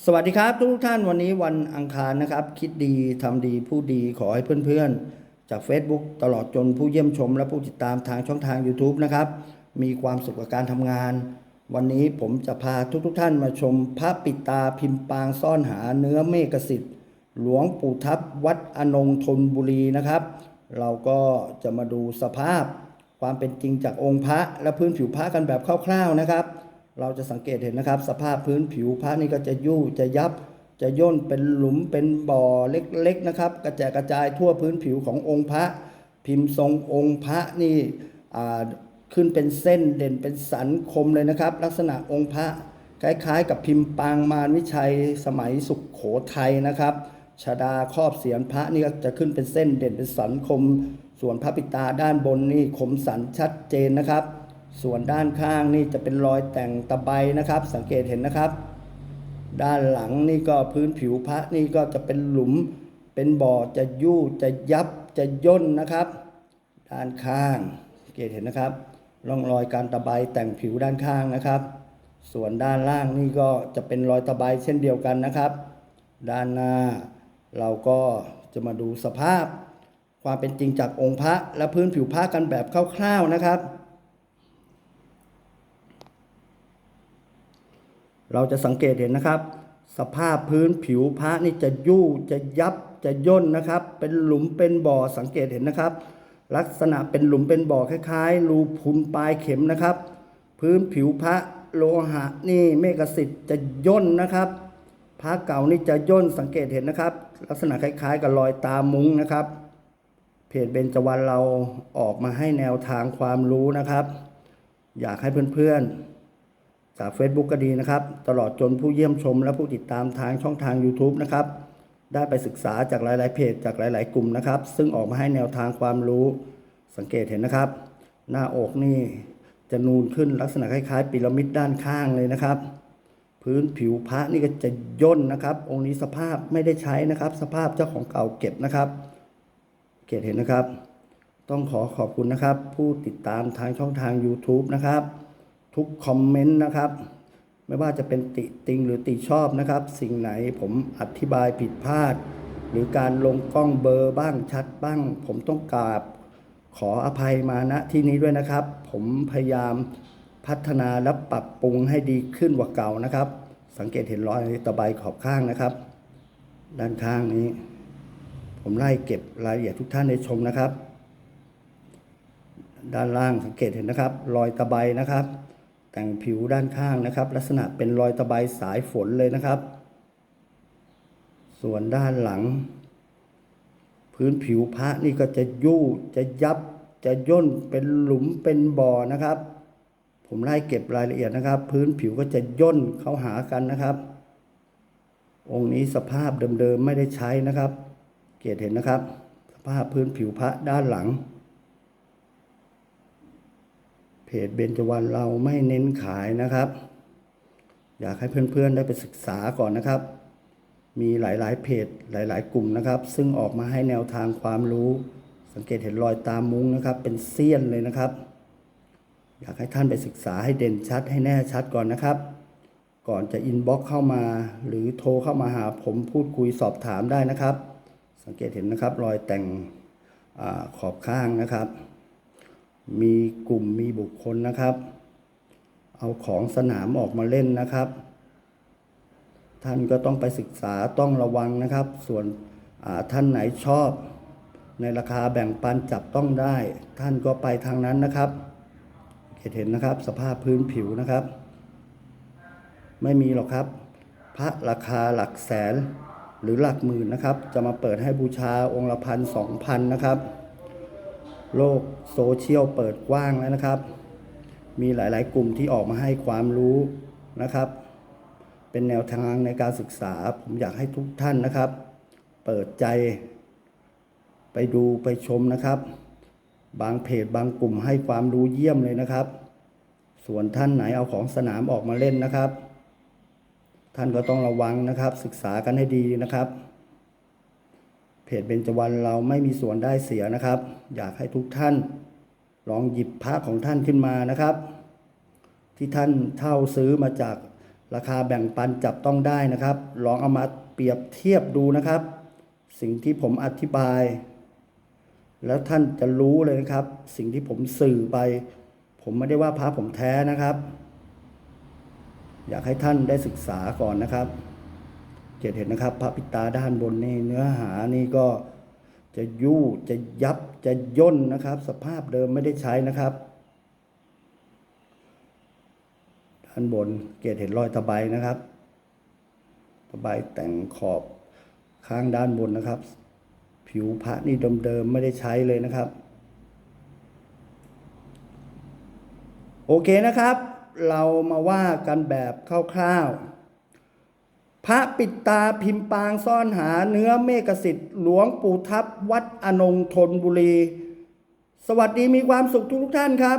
สวัสดีครับทุกท่านวันนี้วันอังคารนะครับ คิดดีทำดีพูดดีขอให้เพื่อนๆ จาก Facebook ตลอดจนผู้เยี่ยมชม และผู้ติดตามทางช่องทาง YouTube นะครับ มีความสุขกับการทำงาน วันนี้ผมจะพาทุกๆทท่านมาชมพระปิตาพิมพ์ปางซ่อนหาเนื้อเมฆสิทธิ์หลวงปู่ทับวัดอนงธนบุรีนะครับ เราก็จะมาดูสภาพ ความเป็นจริงจากองค์พระและพื้นผิวพระกันแบบคร่าวๆนะครับ เราจะสังเกตเห็นนะครับ สภาพพื้นผิวพระนี่ก็จะยู่จะยับ จะย่นเป็นหลุมเป็นบ่อเล็กๆนะครับ กระจายกระจายทั่วพื้นผิวขององค์พระ พิมพ์ทรงองค์พระนี่ขึ้นเป็นเส้นเด่นเป็นสันคมเลยนะครับ ลักษณะองค์พระคล้ายๆ กับพิมพ์ปางมารวิชัยสมัยสุขโขทัยนะครับชาดาครอบเสียรพระนี่ก็จะขึ้นเป็นเส้นเด่นเป็นสันคม ส่วนพระปิตาด้านบนนี่คมสันชัดเจนนะครับ ส่วนด้านข้างนี่จะเป็นรอยแต่งตะไบนะครับ สังเกตเห็นนะครับ ด้านหลังนี่ก็พื้นผิวพระนี่ก็จะเป็นหลุม เป็นบ่อจะยู่จะยับจะย่นนะครับ ด้านข้างสังเกตเห็นนะครับร่องรอยการตะไบแต่งผิวด้านข้างนะครับ ส่วนด้านล่างนี่ก็จะเป็นรอยตะไบเช่นเดียวกันนะครับ ด้านหน้าเราก็จะมาดูสภาพ ความเป็นจริงจากองค์พระและพื้นผิวพระกันแบบคร่าวๆนะครับ เราจะสังเกตเห็นนะครับ สภาพพื้นผิวพระนี่จะยู่จะยับจะย่นนะครับ เป็นหลุมเป็นบ่อสังเกตเห็นนะครับ ลักษณะเป็นหลุมเป็นบ่อคล้ายๆ รูพุนปลายเข็มนะครับ พื้นผิวพระโลหะนี่เมฆสิทธิ์จะย่นนะครับพระเก่านี่จะย่นสังเกตเห็นนะครับ ลักษณะคล้าย ๆ กับรอยตามุ้งนะครับ เพจเบญจวรรณเราออกมาให้แนวทางความรู้นะครับ อยากให้เพื่อนๆ จาก Facebook ก็ดีนะครับ ตลอดจนผู้เยี่ยมชมและผู้ติดตามทางช่องทาง YouTube นะครับ ได้ไปศึกษาจากหลาย ๆ เพจจากหลาย ๆ กลุ่มนะครับ ซึ่งออกมาให้แนวทางความรู้สังเกตเห็นนะครับ หน้าอกนี่จะนูนขึ้นลักษณะคล้ายๆ พีระมิดด้านข้างเลยนะครับ พื้นผิวพระนี่ก็จะย่นนะครับ องค์นี้สภาพไม่ได้ใช้นะครับ สภาพเจ้าของเก่าเก็บนะครับ เกตเห็นนะครับ ต้องขอขอบคุณนะครับ ผู้ติดตามทางช่องทาง YouTube นะครับ ทุกคอมเมนต์นะครับ ไม่ว่าจะเป็นติติงหรือติชอบนะครับ สิ่งไหนผมอธิบายผิดพลาด หรือการลงกล้องเบอร์บ้างชัดบ้าง ผมต้องกราบขออภัยมาณที่นี้ด้วยนะครับ ผมพยายามพัฒนาและปรับปรุงให้ดีขึ้นกว่าเก่านะครับ สังเกตเห็นรอยตะไบขอบข้างนะครับ ด้านข้างนี้ ผมไล่เก็บรายละเอียดทุกท่านได้ชมนะครับ ด้านล่างสังเกตเห็นนะครับ รอยตะไบนะครับ แต่งผิวด้านข้างนะครับ ลักษณะเป็นรอยตะไบสายฝนเลยนะครับ ส่วนด้านหลัง พื้นผิวพระนี่ก็จะยู่จะยับจะย่นเป็นหลุมเป็นบ่อนะครับ ผมไล่เก็บรายละเอียดนะครับ พื้นผิวก็จะย่นเข้าหากันนะครับ องค์นี้สภาพเดิมๆไม่ได้ใช้นะครับ เกตเห็นนะครับ สภาพพื้นผิวพระด้านหลัง เพ จเบญจวรรณเราไม่เน้นขายนะครับ อยากให้เพื่อนๆได้ไปศึกษาก่อนนะครับ มีหลายๆเพจหลาย ๆ กลุ่มนะครับ ซึ่งออกมาให้แนวทางความรู้ สังเกตเห็นรอยตามมุ้งนะครับ เป็นเสี้ยนเลยนะครับ อยากให้ท่านไปศึกษาให้เด่นชัดให้แน่ชัดก่อนนะครับ ก่อนจะอินบ็อกเข้ามา หรือโทรเข้ามาหาผมพูดคุยสอบถามได้นะครับ สังเกตเห็นนะครับรอยแต่งอขอบข้างนะครับ มีกลุ่มมีบุคคลนะครับ เอาของสนามออกมาเล่นนะครับ ท่านก็ต้องไปศึกษาต้องระวังนะครับ ส่วนท่านไหนชอบ ในราคาแบ่งปันจับต้องได้ ท่านก็ไปทางนั้นนะครับเห็นนะครับสภาพพื้นผิวนะครับ ไม่มีหรอกครับ พระราคาหลักแสนหรือหลักหมื่นนะครับ จะมาเปิดให้บูชาองค์ละพันสองพันนะครับ โลกโซเชียลเปิดกว้างแล้วนะครับ มีหลายๆ กลุ่มที่ออกมาให้ความรู้นะครับ เป็นแนวทางในการศึกษา ผมอยากให้ทุกท่านนะครับ เปิดใจ ไปดูไปชมนะครับ บางเพจบางกลุ่มให้ความรู้เยี่ยมเลยนะครับ ส่วนท่านไหนเอาของสนามออกมาเล่นนะครับ ท่านก็ต้องระวังนะครับ ศึกษากันให้ดีนะครับ จเบญจวรรณเราไม่มีส่วนได้เสียนะครับ อยากให้ทุกท่านลองหยิบพระของท่านขึ้นมานะครับ ที่ท่านเช่าซื้อมาจากราคาแบ่งปันจับต้องได้นะครับ ลองเอามาเปรียบเทียบดูนะครับ สิ่งที่ผมอธิบาย แล้วท่านจะรู้เลยนะครับ สิ่งที่ผมสื่อไป ผมไม่ได้ว่าพระผมแท้นะครับ อยากให้ท่านได้ศึกษาก่อนนะครับ เจดเห็นนะครับพระปิตาด้านบนนี่เนื้อหานี่ก็จะยู่จะยับจะย่นนะครับ สภาพเดิมไม่ได้ใช้นะครับด้านบนเกตเห็นรอยตะไบนะครับตะไบแต่งขอบข้างด้านบนนะครับ ผิวพระนี่เดิมๆไม่ได้ใช้เลยนะครับ โอเคนะครับ เรามาว่ากันแบบคร่าวๆ พระปิดตาพิมพ์ปางซ่อนหาเนื้อเมฆสิทธิ์หลวงปู่ทับวัดอนงทนบุรี สวัสดีมีความสุขทุกท่านครับ